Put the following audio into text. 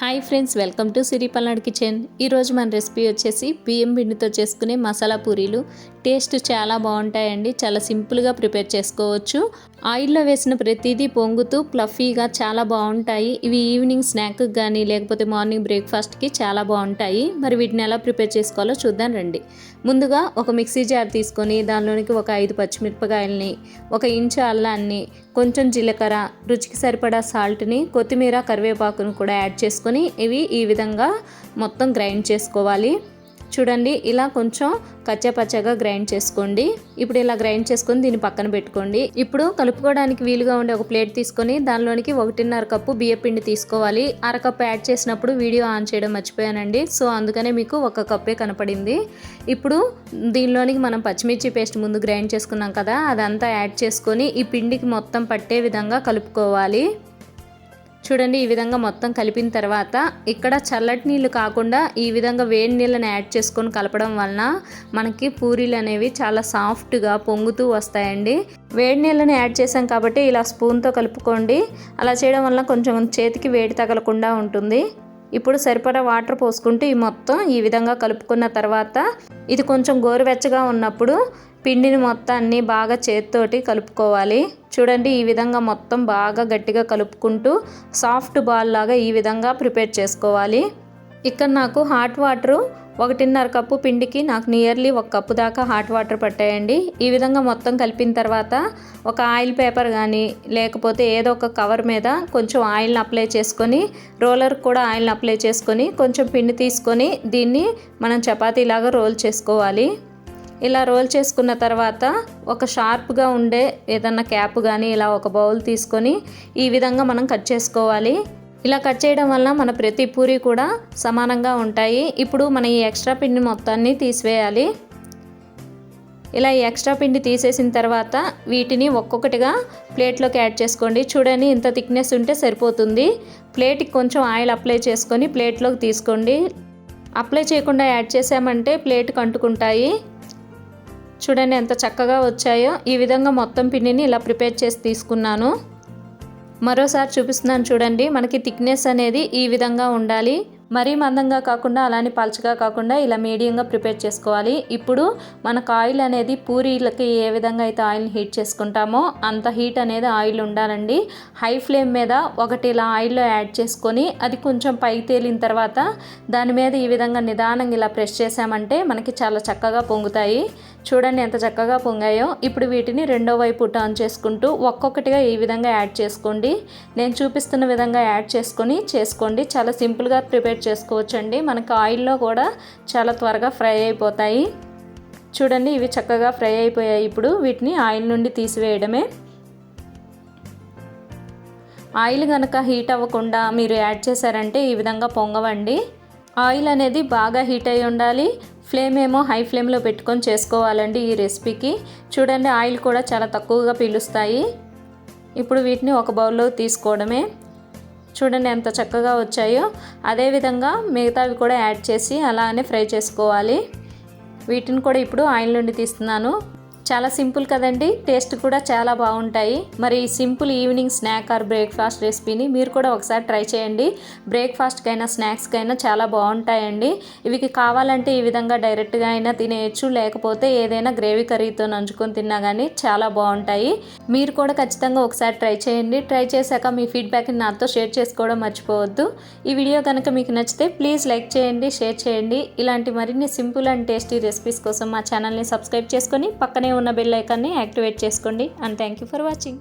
Hi friends welcome to Siri Palnadu kitchen. ఈరోజు మన recipe వచ్చేసి బియ్యం పిండితో చేసుకునే మసాలా పూరీలు. టేస్ట్ చాలా బాగుంటాయండి చాలా సింపుల్గా ప్రిపేర్ చేసుకోవచ్చు. ఆయిల్లో వేసిన ప్రతిదీ పొంగుతూ ప్లఫీగా చాలా బాగుంటాయి. ఇవి ఈవినింగ్ స్నాక్ కానీ లేకపోతే మార్నింగ్ బ్రేక్ఫాస్ట్కి చాలా బాగుంటాయి. మరి వీటిని ఎలా ప్రిపేర్ చేసుకోవాలో చూద్దాం రండి. ముందుగా ఒక మిక్సీ జార్ తీసుకొని దానిలోనికి ఒక ఐదు పచ్చిమిరపకాయలని ఒక ఇంచు అల్లాన్ని కొంచెం జీలకర్ర రుచికి సరిపడా సాల్ట్ని కొత్తిమీర కరివేపాకును కూడా యాడ్ చేసుకొని ఇవి ఈ విధంగా మొత్తం గ్రైండ్ చేసుకోవాలి. చూడండి ఇలా కొంచెం కచ్చపచ్చగా గ్రైండ్ చేసుకోండి. ఇప్పుడు ఇలా గ్రైండ్ చేసుకొని దీన్ని పక్కన పెట్టుకోండి. ఇప్పుడు కలుపుకోవడానికి వీలుగా ఉండే ఒక ప్లేట్ తీసుకొని దానిలోనికి ఒకటిన్నర కప్పు బియ్య పిండి తీసుకోవాలి. అరకప్పు యాడ్ చేసినప్పుడు వీడియో ఆన్ చేయడం మర్చిపోయానండి. సో అందుకనే మీకు ఒక కప్పే కనపడింది. ఇప్పుడు దీనిలోనికి మనం పచ్చిమిర్చి పేస్ట్ ముందు గ్రైండ్ చేసుకున్నాం కదా అదంతా యాడ్ చేసుకొని ఈ పిండికి మొత్తం పట్టే విధంగా కలుపుకోవాలి. చూడండి ఈ విధంగా మొత్తం కలిపిన తర్వాత ఇక్కడ చల్లటి నీళ్ళు కాకుండా ఈ విధంగా వేడి నీళ్ళని యాడ్ చేసుకొని కలపడం వలన మనకి పూరీలు అనేవి చాలా సాఫ్ట్గా పొంగుతూ వస్తాయండి. వేడి నీళ్ళని యాడ్ చేసాం కాబట్టి ఇలా స్పూన్తో కలుపుకోండి. అలా చేయడం వల్ల కొంచెం చేతికి వేడి తగలకుండా ఉంటుంది. ఇప్పుడు సరిపడా వాటర్ పోసుకుంటూ ఈ మొత్తం ఈ విధంగా కలుపుకున్న తర్వాత ఇది కొంచెం గోరువెచ్చగా ఉన్నప్పుడు పిండిని మొత్తాన్ని బాగా చేత్తోటి కలుపుకోవాలి. చూడండి ఈ విధంగా మొత్తం బాగా గట్టిగా కలుపుకుంటూ సాఫ్ట్ బాల్ లాగా ఈ విధంగా ప్రిపేర్ చేసుకోవాలి. ఇక్కడ నాకు హాట్ వాటరు ఒకటిన్నర కప్పు పిండికి నాకు నియర్లీ ఒక కప్పు దాకా హాట్ వాటర్ పట్టాయండి. ఈ విధంగా మొత్తం కలిపిన తర్వాత ఒక ఆయిల్ పేపర్ కానీ లేకపోతే ఏదో ఒక కవర్ మీద కొంచెం ఆయిల్ని అప్లై చేసుకొని రోలర్ కూడా ఆయిల్ని అప్లై చేసుకొని కొంచెం పిండి తీసుకొని దీన్ని మనం చపాతీలాగా రోల్ చేసుకోవాలి. ఇలా రోల్ చేసుకున్న తర్వాత ఒక షార్ప్గా ఉండే ఏదన్నా క్యాప్ కానీ ఇలా ఒక బౌల్ తీసుకొని ఈ విధంగా మనం కట్ చేసుకోవాలి. ఇలా కట్ చేయడం వల్ల మన ప్రతి పూరి కూడా సమానంగా ఉంటాయి. ఇప్పుడు మన ఈ ఎక్స్ట్రా పిండి మొత్తాన్ని తీసివేయాలి. ఇలా ఈ ఎక్స్ట్రా పిండి తీసేసిన తర్వాత వీటిని ఒక్కొక్కటిగా ప్లేట్లోకి యాడ్ చేసుకోండి. చూడండి ఇంత థిక్నెస్ ఉంటే సరిపోతుంది. ప్లేట్కి కొంచెం ఆయిల్ అప్లై చేసుకొని ప్లేట్లోకి తీసుకోండి. అప్లై చేయకుండా యాడ్ చేసామంటే ప్లేట్కి అంటుకుంటాయి చూడండి ఎంత చక్కగా వచ్చాయో. ఈ విధంగా మొత్తం పిండిని ఇలా ప్రిపేర్ చేసి తీసుకున్నాను. మరోసారి చూపిస్తున్నాను చూడండి. మనకి థిక్నెస్ అనేది ఈ విధంగా ఉండాలి. మరీ మందంగా కాకుండా అలానే పలచగా కాకుండా ఇలా మీడియంగా ప్రిపేర్ చేసుకోవాలి. ఇప్పుడు మనకు ఆయిల్ అనేది పూరీలకి ఏ విధంగా అయితే ఆయిల్ని హీట్ చేసుకుంటామో అంత హీట్ అనేది ఆయిల్ ఉండాలండి. హై ఫ్లేమ్ మీద ఒకటి ఇలా ఆయిల్లో యాడ్ చేసుకొని అది కొంచెం పై తేలిన తర్వాత దాని మీద ఈ విధంగా నిదానంగా ఇలా ప్రెస్ చేసామంటే మనకి చాలా చక్కగా పొంగుతాయి. చూడండి ఎంత చక్కగా పొంగాయో. ఇప్పుడు వీటిని రెండో వైపు టర్న్ చేసుకుంటూ ఒక్కొక్కటిగా ఈ విధంగా యాడ్ చేసుకోండి. నేను చూపిస్తున్న విధంగా యాడ్ చేసుకొని చేసుకోండి. చాలా సింపుల్గా ప్రిపేర్ చేసుకోవచ్చండి. మనకు ఆయిల్లో కూడా చాలా త్వరగా ఫ్రై అయిపోతాయి. చూడండి ఇవి చక్కగా ఫ్రై అయిపోయాయి ఇప్పుడు. వీటిని ఆయిల్ నుండి తీసివేయడమే. ఆయిల్ కనుక హీట్ అవ్వకుండా మీరు యాడ్ చేశారంటే ఈ విధంగా పొంగవండి. ఆయిల్ అనేది బాగా హీట్ అయి ఉండాలి. ఫ్లేమ్ ఏమో హై ఫ్లేమ్లో పెట్టుకొని చేసుకోవాలండి ఈ రెసిపీకి. చూడండి ఆయిల్ కూడా చాలా తక్కువగా పీలుస్తాయి. ఇప్పుడు వీటిని ఒక బౌల్లో తీసుకోవడమే. చూడండి ఎంత చక్కగా వచ్చాయో. అదేవిధంగా మిగతావి కూడా యాడ్ చేసి అలానే ఫ్రై చేసుకోవాలి. వీటిని కూడా ఇప్పుడు ఆయిల్ నుండి తీస్తున్నాను. చాలా సింపుల్ కదండి. టేస్ట్ కూడా చాలా బాగుంటాయి. మరి simple evening snack or breakfast రెసిపీని మీరు కూడా ఒకసారి ట్రై చేయండి. బ్రేక్ఫాస్ట్కైనా స్నాక్స్కైనా చాలా బాగుంటాయండి. ఇవికి కావాలంటే ఈ విధంగా డైరెక్ట్గా అయినా తినేయచ్చు. లేకపోతే ఏదైనా గ్రేవీ కర్రీతో నంచుకొని తిన్నా కానీ చాలా బాగుంటాయి. మీరు కూడా ఖచ్చితంగా ఒకసారి ట్రై చేయండి. ట్రై చేశాక మీ ఫీడ్బ్యాక్ని నాతో షేర్ చేసుకోవడం మర్చిపోవద్దు. ఈ వీడియో కనుక మీకు నచ్చితే ప్లీజ్ లైక్ చేయండి షేర్ చేయండి. ఇలాంటి మరిన్ని సింపుల్ అండ్ టేస్టీ రెసిపీస్ కోసం మా ఛానల్ని సబ్స్క్రైబ్ చేసుకొని పక్కనే ఉన్న బెల్ ఐకాన్ని యాక్టివేట్ చేసుకోండి and thank you for watching